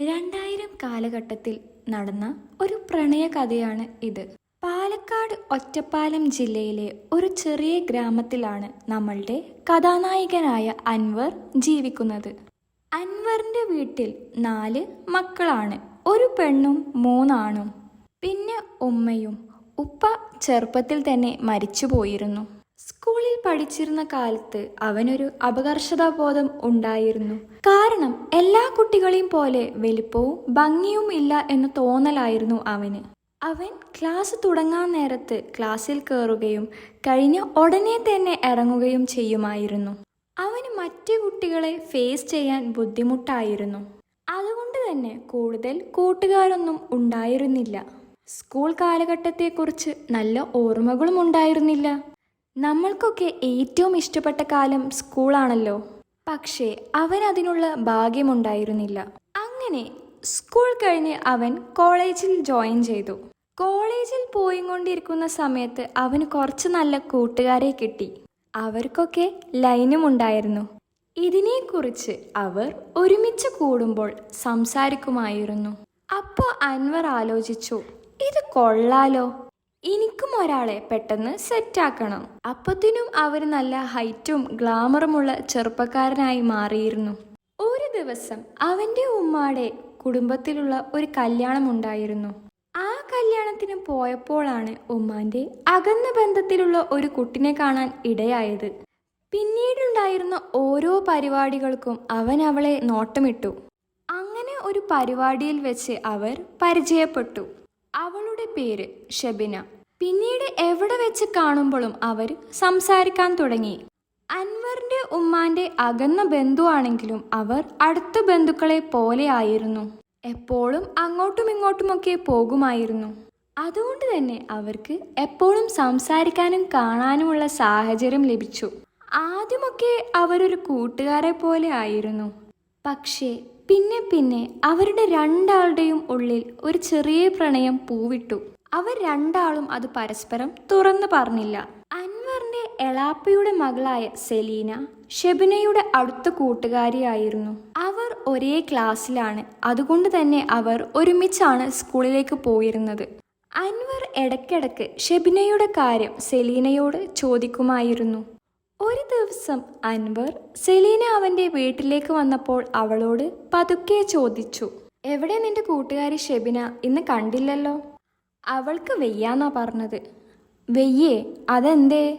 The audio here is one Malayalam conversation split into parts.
രണ്ടായിരം കാലഘട്ടത്തിൽ നടന്ന ഒരു പ്രണയ കഥയാണ് ഇത്. പാലക്കാട് ഒറ്റപ്പാലം ജില്ലയിലെ ഒരു ചെറിയ ഗ്രാമത്തിലാണ് നമ്മളുടെ കഥാനായകനായ അൻവർ ജീവിക്കുന്നത്. അൻവറിന്റെ വീട്ടിൽ നാല് മക്കളാണ്. ഒരു പെണ്ണും മൂന്നാണും. പിന്നെ ഉമ്മയും. ഉപ്പ ചെറുപ്പത്തിൽ തന്നെ മരിച്ചുപോയിരുന്നു. സ്കൂളിൽ പഠിച്ചിരുന്ന കാലത്ത് അവനൊരു അപകർഷതാബോധം ഉണ്ടായിരുന്നു. കാരണം എല്ലാ കുട്ടികളെയും പോലെ വലിപ്പവും ഭംഗിയും ഇല്ല എന്ന് തോന്നലായിരുന്നു അവന്. അവൻ ക്ലാസ് തുടങ്ങാൻ നേരത്ത് ക്ലാസ്സിൽ കയറുകയും കഴിഞ്ഞ ഉടനെ തന്നെ ഇറങ്ങുകയും ചെയ്യുമായിരുന്നു. അവന് മറ്റു കുട്ടികളെ ഫേസ് ചെയ്യാൻ ബുദ്ധിമുട്ടായിരുന്നു. അതുകൊണ്ട് തന്നെ കൂടുതൽ കൂട്ടുകാരൊന്നും ഉണ്ടായിരുന്നില്ല. സ്കൂൾ കാലഘട്ടത്തെക്കുറിച്ച് നല്ല ഓർമ്മകളും ഉണ്ടായിരുന്നില്ല. നമ്മൾക്കൊക്കെ ഏറ്റവും ഇഷ്ടപ്പെട്ട കാലം സ്കൂളാണല്ലോ. പക്ഷേ അവൻ അതിനുള്ള ഭാഗ്യമുണ്ടായിരുന്നില്ല. അങ്ങനെ സ്കൂൾ കഴിഞ്ഞ് അവൻ കോളേജിൽ ജോയിൻ ചെയ്തു. കോളേജിൽ പോയിക്കൊണ്ടിരിക്കുന്ന സമയത്ത് അവന് കുറച്ച് നല്ല കൂട്ടുകാരെ കിട്ടി. അവർക്കൊക്കെ ലൈനും ഉണ്ടായിരുന്നു. ഇതിനെക്കുറിച്ച് അവർ ഒരുമിച്ച് കൂടുമ്പോൾ സംസാരിക്കുമായിരുന്നു. അപ്പോൾ അൻവർ ആലോചിച്ചു ഇത് കൊള്ളാലോ? എനിക്കും ഒരാളെ പെട്ടെന്ന് സെറ്റാക്കണം. അപ്പത്തിനും അവർ നല്ല ഹൈറ്റും ഗ്ലാമറുമുള്ള ചെറുപ്പക്കാരനായി മാറിയിരുന്നു. ഒരു ദിവസം അവന്റെ ഉമ്മാടെ കുടുംബത്തിലുള്ള ഒരു കല്യാണം ഉണ്ടായിരുന്നു. ആ കല്യാണത്തിന് പോയപ്പോഴാണ് ഉമ്മാന്റെ അകന്ന ബന്ധത്തിലുള്ള ഒരു കുട്ടിനെ കാണാൻ ഇടയായത്. പിന്നീടുണ്ടായിരുന്ന ഓരോ പരിപാടികൾക്കും അവൻ അവളെ നോട്ടമിട്ടു. അങ്ങനെ ഒരു പരിപാടിയിൽ വെച്ച് അവർ പരിചയപ്പെട്ടു. അവളുടെ പേര് ഷെബിന. പിന്നീട് എവിടെ വെച്ച് കാണുമ്പോഴും അവർ സംസാരിക്കാൻ തുടങ്ങി. അൻവറിന്റെ ഉമ്മാന്റെ അകന്ന ബന്ധുവാണെങ്കിലും അവർ അടുത്ത ബന്ധുക്കളെ പോലെ ആയിരുന്നു. എപ്പോഴും അങ്ങോട്ടും ഇങ്ങോട്ടുമൊക്കെ പോകുമായിരുന്നു. അതുകൊണ്ട് തന്നെ അവർക്ക് എപ്പോഴും സംസാരിക്കാനും കാണാനുമുള്ള സാഹചര്യം ലഭിച്ചു. ആദ്യമൊക്കെ അവരൊരു കൂട്ടുകാരെ പോലെ ആയിരുന്നു. പക്ഷേ പിന്നെ പിന്നെ അവരുടെ രണ്ടാളുടെയും ഉള്ളിൽ ഒരു ചെറിയ പ്രണയം പൂവിട്ടു. അവർ രണ്ടാളും അത് പരസ്പരം തുറന്നു പറഞ്ഞില്ല. അൻവറിന്റെ എളാപ്പയുടെ മകളായ സെലീന ഷെബിനയുടെ അടുത്ത കൂട്ടുകാരിയായിരുന്നു. അവർ ഒരേ ക്ലാസ്സിലാണ്. അതുകൊണ്ട് തന്നെ അവർ ഒരുമിച്ചാണ് സ്കൂളിലേക്ക് പോയിരുന്നത്. അൻവർ ഇടയ്ക്കിടയ്ക്ക് ഷെബിനയുടെ കാര്യം സെലീനയോട് ചോദിക്കുമായിരുന്നു. ഒരു ദിവസം അൻവർ സെലീന അവന്റെ വീട്ടിലേക്ക് വന്നപ്പോൾ അവളോട് പതുക്കെ ചോദിച്ചു എവിടെ നിന്റെ കൂട്ടുകാരി ഷെബിന? ഇന്ന് കണ്ടില്ലല്ലോ. അവൾക്ക് വെയ്യാന്നാ പറഞ്ഞത്. വെയ്യേ അതെന്തേ?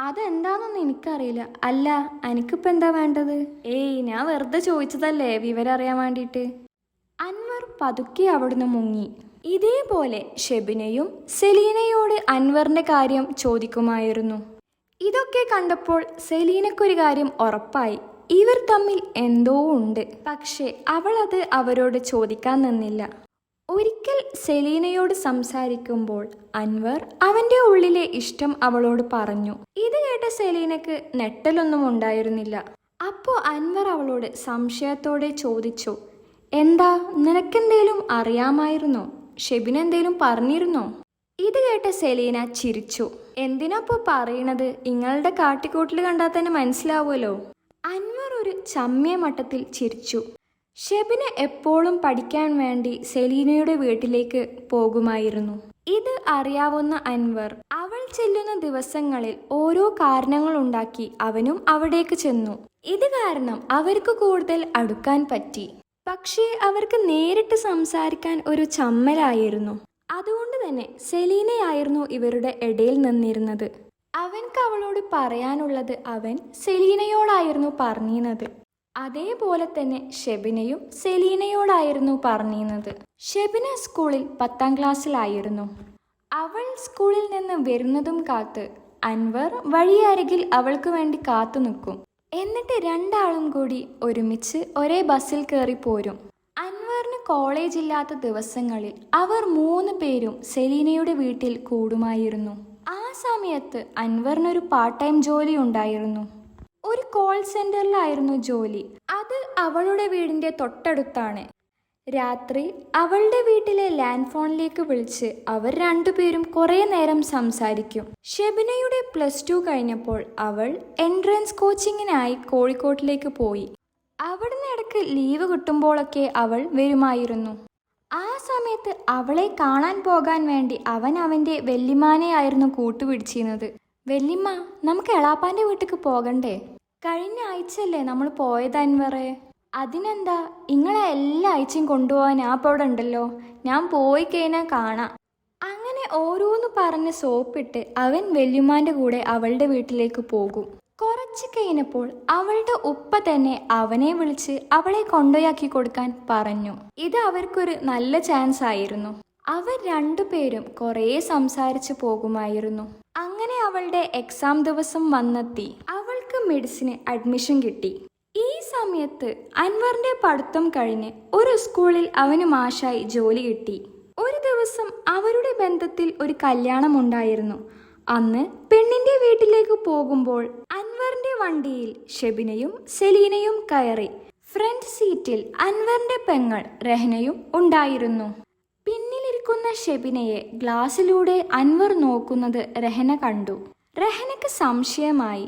അതെന്താന്നൊന്നും എനിക്കറിയില്ല. അല്ല എനിക്കിപ്പോൾ എന്താ വേണ്ടത്? ഏയ് ഞാൻ വെറുതെ ചോദിച്ചതല്ലേ വിവരം അറിയാൻ വേണ്ടിയിട്ട്. അൻവർ പതുക്കെ അവിടുന്ന് മുങ്ങി. ഇതേപോലെ ഷെബിനയും സെലീനയോട് അൻവറിന്റെ കാര്യം ചോദിക്കുമായിരുന്നു. ഇതൊക്കെ കണ്ടപ്പോൾ സെലീനക്കൊരു കാര്യം ഉറപ്പായി. ഇവർ തമ്മിൽ എന്തോ ഉണ്ട്. പക്ഷേ അവൾ അത് അവരോട് ചോദിക്കാൻ നിന്നില്ല. ഒരിക്കൽ സെലീനയോട് സംസാരിക്കുമ്പോൾ അൻവർ അവന്റെ ഉള്ളിലെ ഇഷ്ടം അവളോട് പറഞ്ഞു. ഇത് കേട്ട സെലീനക്ക് നെട്ടലൊന്നും ഉണ്ടായിരുന്നില്ല. അപ്പോൾ അൻവർ അവളോട് സംശയത്തോടെ ചോദിച്ചു എന്താ നിനക്കെന്തേലും അറിയാമായിരുന്നോ? ഷെബിനെന്തേലും പറഞ്ഞിരുന്നോ? ഇത് കേട്ട സെലീന ചിരിച്ചു. എന്തിനാപ്പോ പറയണത്? ഇങ്ങളുടെ കാട്ടിക്കൂട്ടിൽ കണ്ടാൽ തന്നെ മനസ്സിലാവുമല്ലോ. അൻവർ ഒരു ചമ്മിയ മട്ടത്തിൽ ചിരിച്ചു. ഷെബിന് എപ്പോഴും പഠിക്കാൻ വേണ്ടി സെലീനയുടെ വീട്ടിലേക്ക് പോകുമായിരുന്നു. ഇത് അറിയാവുന്ന അൻവർ അവൾ ചെല്ലുന്ന ദിവസങ്ങളിൽ ഓരോ കാരണങ്ങളുണ്ടാക്കി അവനും അവിടേക്ക് ചെന്നു. ഇത് കാരണം അവർക്ക് കൂടുതൽ അടുക്കാൻ പറ്റി. പക്ഷേ അവർക്ക് നേരിട്ട് സംസാരിക്കാൻ ഒരു ചമ്മലായിരുന്നു. അതുകൊണ്ട് തന്നെ സെലീനയായിരുന്നു ഇവരുടെ ഇടയിൽ നിന്നിരുന്നത്. അവൻക്ക് അവളോട് പറയാനുള്ളത് അവൻ സെലീനയോടായിരുന്നു പറഞ്ഞിരുന്നത്. അതേപോലെ തന്നെ ഷെബിനയും സെലീനയോടായിരുന്നു പറഞ്ഞിരുന്നത്. ഷെബിന സ്കൂളിൽ പത്താം ക്ലാസ്സിലായിരുന്നു. അവൾ സ്കൂളിൽ നിന്ന് വരുന്നതും കാത്ത് അൻവർ വഴിയരികിൽ അവൾക്ക് വേണ്ടി കാത്തു നിൽക്കും എന്നിട്ട് രണ്ടാളും കൂടി ഒരുമിച്ച് ഒരേ ബസ്സിൽ കയറി പോരും അൻവറിന് കോളേജ് ഇല്ലാത്ത ദിവസങ്ങളിൽ അവർ മൂന്ന് പേരും സെലീനയുടെ വീട്ടിൽ കൂടുമായിരുന്നു. ആ സമയത്ത് അൻവറിനൊരു പാർട്ട് ടൈം ജോലി ഉണ്ടായിരുന്നു. ഒരു കോൾ സെന്ററിലായിരുന്നു ജോലി. അത് അവളുടെ വീടിന്റെ തൊട്ടടുത്താണ്. രാത്രി അവളുടെ വീട്ടിലെ ലാൻഡ് ഫോണിലേക്ക് വിളിച്ച് അവർ രണ്ടുപേരും കുറേ നേരം സംസാരിക്കും. ഷെബിനയുടെ പ്ലസ് ടു കഴിഞ്ഞപ്പോൾ അവൾ എൻട്രൻസ് കോച്ചിങ്ങിനായി കോഴിക്കോട്ടിലേക്ക് പോയി. അവിടുന്ന് ഇടയ്ക്ക് ലീവ് കിട്ടുമ്പോഴൊക്കെ അവൾ വരുമായിരുന്നു. ആ സമയത്ത് അവളെ കാണാൻ പോകാൻ വേണ്ടി അവൻ അവന്റെ വെല്ലിമാനെയായിരുന്നു കൂട്ടുപിടിച്ചിരുന്നത്. വെല്ലിമ്മ നമുക്ക് എളാപ്പാന്റെ വീട്ടിലേക്ക് പോകണ്ടേ? കഴിഞ്ഞ ആഴ്ചയല്ലേ നമ്മൾ പോയത് അൻവറെ? അതിനെന്താ? ഇങ്ങളെ എല്ലാ ആഴ്ചയും കൊണ്ടുപോകാൻ ഇപ്പോൾ അവിടെ ഉണ്ടല്ലോ. ഞാൻ പോയി കഴിഞ്ഞാൽ കാണാം. അങ്ങനെ ഓരോന്ന് പറഞ്ഞ് സോപ്പിട്ട് അവൻ വെല്ലുമാന്റെ കൂടെ അവളുടെ വീട്ടിലേക്ക് പോകും. കുറച്ച് കഴിഞ്ഞപ്പോൾ അവളുടെ ഉപ്പ തന്നെ അവനെ വിളിച്ച് അവളെ കൊണ്ടുപോയാക്കി കൊടുക്കാൻ പറഞ്ഞു. ഇത് അവർക്കൊരു നല്ല ചാൻസ് ആയിരുന്നു. അവർ രണ്ടുപേരും കുറേ സംസാരിച്ചു പോകുമായിരുന്നു. അങ്ങനെ അവളുടെ എക്സാം ദിവസം വന്നെത്തി. അവൾക്ക് മെഡിസിന് അഡ്മിഷൻ കിട്ടി. ഈ സമയത്ത് അൻവറിന്റെ പഠിത്തം കഴിഞ്ഞ് ഒരു സ്കൂളിൽ അവന് മാഷായി ജോലി കിട്ടി. ഒരു ദിവസം അവരുടെ ബന്ധത്തിൽ ഒരു കല്യാണം ഉണ്ടായിരുന്നു. അന്ന് പെണ്ണിന്റെ വീട്ടിലേക്ക് പോകുമ്പോൾ വണ്ടിയിൽ ഷെബിനയും സെലീനയും കയറി ഫ്രണ്ട് സീറ്റിൽ അൻവറിന്റെ പെങ്ങൾ രഹനയും ഉണ്ടായിരുന്നു. പിന്നിലിരിക്കുന്ന ഷെബിനയെ ഗ്ലാസിലൂടെ അൻവർ നോക്കുന്നത് രഹന കണ്ടു. രഹനക്ക് സംശയമായി.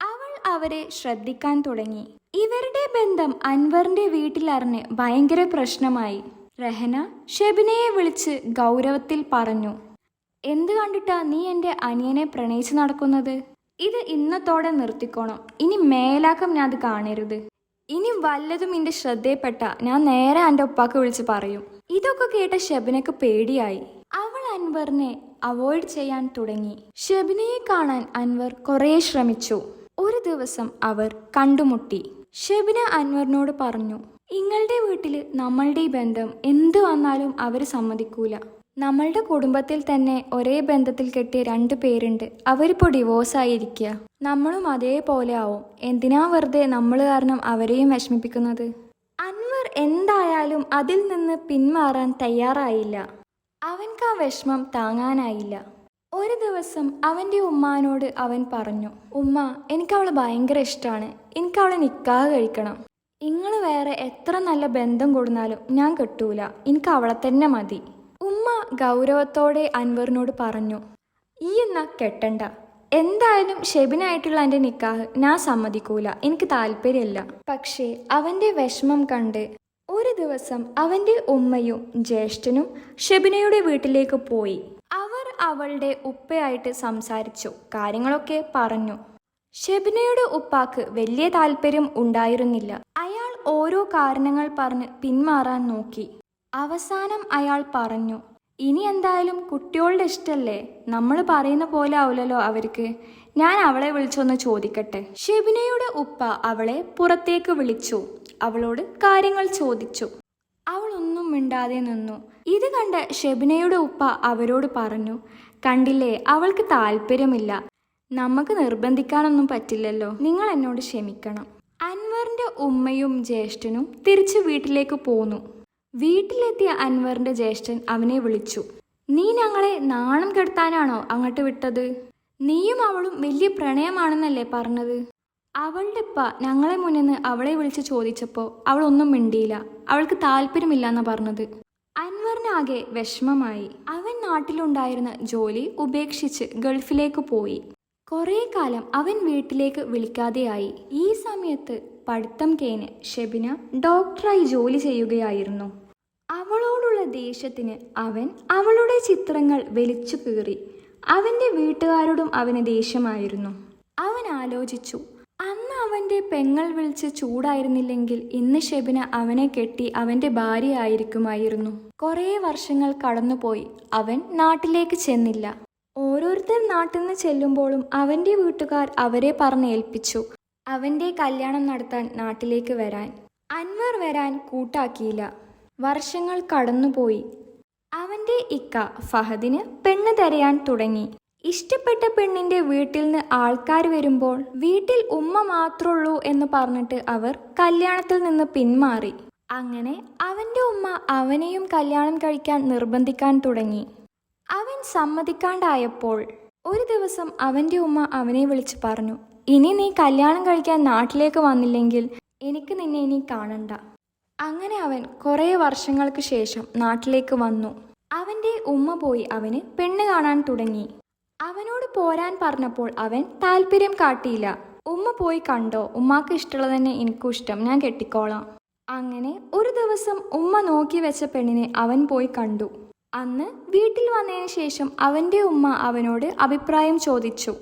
അവൾ അവരെ ശ്രദ്ധിക്കാൻ തുടങ്ങി. ഇവരുടെ ബന്ധം അൻവറിന്റെ വീട്ടിലറിഞ്ഞ് ഭയങ്കര പ്രശ്നമായി. രഹന ഷെബിനയെ വിളിച്ച് ഗൗരവത്തിൽ പറഞ്ഞു എന്ത് കണ്ടിട്ടാ നീ എന്റെ അനിയനെ പ്രണയിച്ച് നടക്കുന്നത്? ഇത് ഇന്നത്തോടെ നിർത്തിക്കോണം. ഇനി മേലാക്കം ഞാൻ അത് കാണരുത്. ഇനി വല്ലതും എന്റെ ശ്രദ്ധയിൽപ്പെട്ട ഞാൻ നേരെ എന്റെ ഉപ്പാക്ക് വിളിച്ച് പറയും. ഇതൊക്കെ കേട്ട ഷെബിനക്ക് പേടിയായി. അവൾ അൻവറിനെ അവോയ്ഡ് ചെയ്യാൻ തുടങ്ങി. ഷെബിനയെ കാണാൻ അൻവർ കുറേ ശ്രമിച്ചു. ഒരു ദിവസം അവർ കണ്ടുമുട്ടി. ഷെബിന അൻവറിനോട് പറഞ്ഞു ഇങ്ങളുടെ വീട്ടിൽ നമ്മളുടെ ബന്ധം എന്ത് വന്നാലും അവർ സമ്മതിക്കൂല. നമ്മളുടെ കുടുംബത്തിൽ തന്നെ ഒരേ ബന്ധത്തിൽ കെട്ടിയ രണ്ട് പേരുണ്ട്. അവരിപ്പോൾ ഡിവോഴ്സ് ആയിരിക്കുക നമ്മളും അതേപോലെ ആവും. എന്തിനാ വെറുതെ നമ്മൾ കാരണം അവരെയും വിഷമിപ്പിക്കുന്നത്? അൻവർ എന്തായാലും അതിൽ നിന്ന് പിന്മാറാൻ തയ്യാറായില്ല. അവൻക്ക് ആ വിഷമം താങ്ങാനായില്ല. ഒരു ദിവസം അവന്റെ ഉമ്മാനോട് അവൻ പറഞ്ഞു ഉമ്മ എനിക്ക് അവളെ ഭയങ്കര ഇഷ്ടമാണ് എനിക്ക് അവളെ നിക്കാഹ് കഴിക്കണം. നിങ്ങൾ വേറെ എത്ര നല്ല ബന്ധം കൊടുന്നാലും ഞാൻ കെട്ടൂല. എനിക്ക് അവളെ തന്നെ മതി. ഉമ്മ ഗൗരവത്തോടെ അൻവറിനോട് പറഞ്ഞു ഈ എന്നാ കെട്ടണ്ട. എന്തായാലും ഷെബിനായിട്ടുള്ള എന്റെ നിക്കാഹ് ഞാൻ സമ്മതിക്കൂല. എനിക്ക് താല്പര്യമില്ല. പക്ഷേ അവന്റെ വിഷമം കണ്ട് ഒരു ദിവസം അവന്റെ ഉമ്മയും ജ്യേഷ്ഠനും ഷെബിനയുടെ വീട്ടിലേക്ക് പോയി. അവർ അവളുടെ ഉപ്പയായിട്ട് സംസാരിച്ചു കാര്യങ്ങളൊക്കെ പറഞ്ഞു. ഷെബിനയുടെ ഉപ്പാക്ക് വലിയ താല്പര്യം ഉണ്ടായിരുന്നില്ല. അയാൾ ഓരോ കാരണങ്ങൾ പറഞ്ഞ് പിന്മാറാൻ നോക്കി. അവസാനം അയാൾ പറഞ്ഞു ഇനി എന്തായാലും കുട്ടികളുടെ ഇഷ്ടല്ലേ? നമ്മൾ പറയുന്ന പോലെ ആവില്ലല്ലോ അവർക്ക്. ഞാൻ അവളെ വിളിച്ചൊന്ന് ചോദിക്കട്ടെ. ഷെബിനയുടെ ഉപ്പ അവളെ പുറത്തേക്ക് വിളിച്ചു. അവളോട് കാര്യങ്ങൾ ചോദിച്ചു. അവൾ ഒന്നും മിണ്ടാതെ നിന്നു. ഇത് കണ്ട ഷെബിനയുടെ ഉപ്പ അവരോട് പറഞ്ഞു കണ്ടില്ലേ അവൾക്ക് താല്പര്യമില്ല. നമുക്ക് നിർബന്ധിക്കാനൊന്നും പറ്റില്ലല്ലോ. നിങ്ങൾ എന്നോട് ക്ഷമിക്കണം. അൻവറിന്റെ ഉമ്മയും ജ്യേഷ്ഠനും തിരിച്ചു വീട്ടിലേക്ക് പോന്നു. വീട്ടിലെത്തിയ അൻവറിന്റെ ജ്യേഷ്ഠൻ അവനെ വിളിച്ചു. നീ ഞങ്ങളെ നാണം കെടുത്താനാണോ അങ്ങോട്ട് വിട്ടത്? നീയും അവളും വലിയ പ്രണയമാണെന്നല്ലേ പറഞ്ഞത്? അവളുടെ ഉപ്പ ഞങ്ങളെ മുന്നിന്ന് അവളെ വിളിച്ച് ചോദിച്ചപ്പോൾ അവൾ ഒന്നും മിണ്ടിയില്ല. അവൾക്ക് താല്പര്യമില്ല എന്നാ പറഞ്ഞത്. അൻവറിനാകെ വിഷമമായി. അവൻ നാട്ടിലുണ്ടായിരുന്ന ജോലി ഉപേക്ഷിച്ച് ഗൾഫിലേക്ക് പോയി. കുറേ കാലം അവൻ വീട്ടിലേക്ക് വിളിക്കാതെയായി. ഈ സമയത്ത് പഠിത്തം കേന് ഷെബിന ഡോക്ടറായി ജോലി ചെയ്യുകയായിരുന്നു. അവളോടുള്ള ദേഷ്യത്തിന് അവൻ അവളുടെ ചിത്രങ്ങൾ വലിച്ചു കീറി. അവന്റെ വീട്ടുകാരോടും അവന് ദേഷ്യമായിരുന്നു. അവൻ ആലോചിച്ചു അന്ന് അവന്റെ പെങ്ങൾ വിളിച്ച് ചൂടായിരുന്നില്ലെങ്കിൽ ഇന്ന് ഷെബിന അവനെ കെട്ടി അവന്റെ ഭാര്യയായിരിക്കുമായിരുന്നു. കുറേ വർഷങ്ങൾ കടന്നുപോയി അവൻ നാട്ടിലേക്ക് ചെന്നില്ല. ഓരോരുത്തർ നാട്ടിൽ നിന്ന് ചെല്ലുമ്പോഴും അവന്റെ വീട്ടുകാർ അവരെ പറഞ്ഞേൽപ്പിച്ചു അവന്റെ കല്യാണം നടത്താൻ നാട്ടിലേക്ക് വരാൻ. അൻവർ വരാൻ കൂട്ടാക്കിയില്ല. വർഷങ്ങൾ കടന്നുപോയി. അവന്റെ ഇക്ക ഫഹദിന് പെണ്ണ് തരയാൻ തുടങ്ങി. ഇഷ്ടപ്പെട്ട പെണ്ണിന്റെ വീട്ടിൽ നിന്ന് ആൾക്കാർ വരുമ്പോൾ വീട്ടിൽ ഉമ്മ മാത്രമുള്ളൂ എന്ന് പറഞ്ഞിട്ട് അവർ കല്യാണത്തിൽ നിന്ന് പിന്മാറി. അങ്ങനെ അവന്റെ ഉമ്മ അവനെയും കല്യാണം കഴിക്കാൻ നിർബന്ധിക്കാൻ തുടങ്ങി. അവൻ സമ്മതിക്കാണ്ടായപ്പോൾ ഒരു ദിവസം അവന്റെ ഉമ്മ അവനെ വിളിച്ചു പറഞ്ഞു ഇനി നീ കല്യാണം കഴിക്കാൻ നാട്ടിലേക്ക് വന്നില്ലെങ്കിൽ എനിക്ക് നിന്നെ ഇനി കാണണ്ട. അങ്ങനെ അവൻ കുറേ വർഷങ്ങൾക്ക് ശേഷം നാട്ടിലേക്ക് വന്നു. അവന്റെ ഉമ്മ പോയി അവന് പെണ്ണ് കാണാൻ തുടങ്ങി. അവനോട് പോരാൻ പറഞ്ഞപ്പോൾ അവൻ താല്പര്യം കാട്ടിയില്ല. ഉമ്മ പോയി കണ്ടോ ഉമ്മാക്ക് ഇഷ്ടമുള്ളത് തന്നെ എനിക്കും ഇഷ്ടം ഞാൻ കെട്ടിക്കോളാം. അങ്ങനെ ഒരു ദിവസം ഉമ്മ നോക്കി വെച്ച പെണ്ണിനെ അവൻ പോയി കണ്ടു. അന്ന് വീട്ടിൽ വന്നതിന് ശേഷം അവന്റെ ഉമ്മ അവനോട് അഭിപ്രായം ചോദിച്ചു.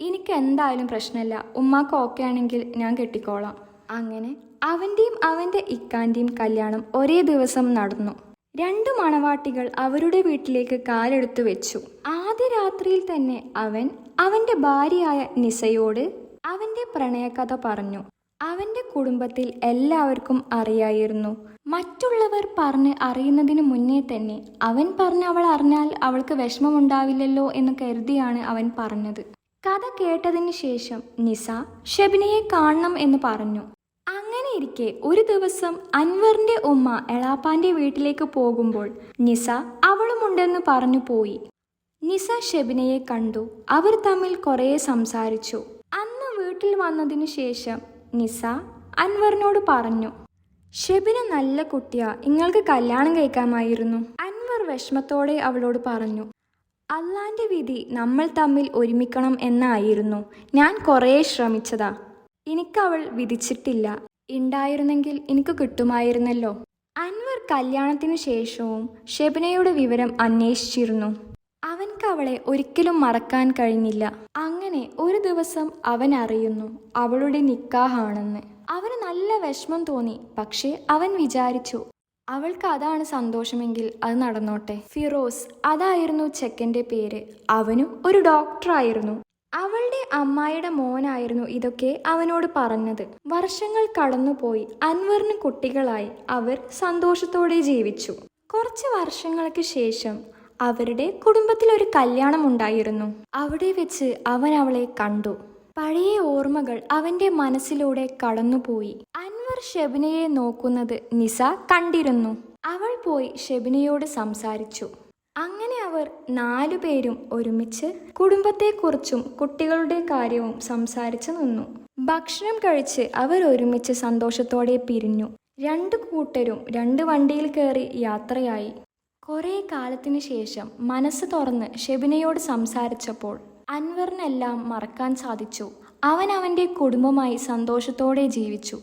എനിക്ക് എന്തായാലും പ്രശ്നമില്ല ഉമ്മാക്ക് ഓക്കെ ആണെങ്കിൽ ഞാൻ കെട്ടിക്കോളാം. അങ്ങനെ അവന്റെയും അവന്റെ ഇക്കാന്റെയും കല്യാണം ഒരേ ദിവസം നടന്നു. രണ്ട് മണവാട്ടികൾ അവരുടെ വീട്ടിലേക്ക് കാലെടുത്തു വെച്ചു. ആദ്യ രാത്രിയിൽ തന്നെ അവൻ അവന്റെ ഭാര്യയായ നിസയോട് അവന്റെ പ്രണയകഥ പറഞ്ഞു. അവന്റെ കുടുംബത്തിൽ എല്ലാവർക്കും അറിയായിരുന്നു. മറ്റുള്ളവർ പറഞ്ഞ് അറിയുന്നതിന് മുന്നേ തന്നെ അവൻ പറഞ്ഞ് അവൾ അറിഞ്ഞാൽ അവൾക്ക് വിഷമമുണ്ടാവില്ലല്ലോ എന്ന് കരുതിയാണ് അവൻ പറഞ്ഞത്. കഥ കേട്ടതിന് ശേഷം നിസ ഷെബിനയെ കാണണം എന്ന് പറഞ്ഞു. അങ്ങനെ ഇരിക്കെ ഒരു ദിവസം അൻവറിന്റെ ഉമ്മ എളാപ്പാന്റെ വീട്ടിലേക്ക് പോകുമ്പോൾ നിസ അവളുമുണ്ടെന്ന് പറഞ്ഞു പോയി. നിസ ഷെബിനയെ കണ്ടു. അവർ തമ്മിൽ കുറേ സംസാരിച്ചു. അന്ന് വീട്ടിൽ വന്നതിനു ശേഷം നിസ അൻവറിനോട് പറഞ്ഞു ഷെബിന നല്ല കുട്ടിയാ. നിങ്ങൾക്ക് കല്യാണം കഴിക്കാമായിരുന്നു. അൻവർ വിഷമത്തോടെ അവളോട് പറഞ്ഞു അള്ളാന്റെ വിധി നമ്മൾ തമ്മിൽ ഒരുമിക്കണം എന്നായിരുന്നു. ഞാൻ കുറേ ശ്രമിച്ചതാ. എനിക്കവൾ വിധിച്ചിട്ടില്ല. ഉണ്ടായിരുന്നെങ്കിൽ എനിക്ക് കിട്ടുമായിരുന്നല്ലോ. അൻവർ കല്യാണത്തിനു ശേഷവും ഷെബനയുടെ വിവരം അന്വേഷിച്ചിരുന്നു. അവൻക്ക് അവളെ ഒരിക്കലും മറക്കാൻ കഴിഞ്ഞില്ല. അങ്ങനെ ഒരു ദിവസം അവൻ അറിയുന്നു അവളുടെ നിക്കാഹാണെന്ന്. അവന് നല്ല വിഷമം തോന്നി പക്ഷേ അവൻ വിചാരിച്ചു അവൾക്ക് അതാണ് സന്തോഷമെങ്കിൽ അത് നടന്നോട്ടെ. ഫിറോസ് അതായിരുന്നു ചെക്കന്റെ പേര്. അവനും ഒരു ഡോക്ടറായിരുന്നു. അവളുടെ അമ്മായിയുടെ മോനായിരുന്നു ഇതൊക്കെ അവനോട് പറഞ്ഞത്. വർഷങ്ങൾ കടന്നുപോയി. അൻവറിന് കുട്ടികളായി. അവർ സന്തോഷത്തോടെ ജീവിച്ചു. കുറച്ച് വർഷങ്ങൾക്ക് ശേഷം അവരുടെ കുടുംബത്തിൽ ഒരു കല്യാണം ഉണ്ടായിരുന്നു. അവിടെ വെച്ച് അവൻ അവളെ കണ്ടു. പഴയ ഓർമ്മകൾ അവന്റെ മനസ്സിലൂടെ കടന്നുപോയി. അൻവർ ഷെബിനയെ നോക്കുന്നത് നിസ കണ്ടിരുന്നു. അവൾ പോയി ഷെബിനയോട് സംസാരിച്ചു. അങ്ങനെ അവർ നാലുപേരും ഒരുമിച്ച് കുടുംബത്തെക്കുറിച്ചും കുട്ടികളുടെ കാര്യവും സംസാരിച്ചു നിന്നു. ഭക്ഷണം കഴിച്ച് അവർ ഒരുമിച്ച് സന്തോഷത്തോടെ പിരിഞ്ഞു. രണ്ട് കൂട്ടരും രണ്ട് വണ്ടിയിൽ കയറി യാത്രയായി. കുറേ കാലത്തിനു ശേഷം മനസ്സ് തുറന്ന് ഷെബിനയോട് സംസാരിച്ചപ്പോൾ അൻവറിനെല്ലാം മറക്കാൻ സാധിച്ചു. അവൻ അവന്റെ കുടുംബമായി സന്തോഷത്തോടെ ജീവിച്ചു.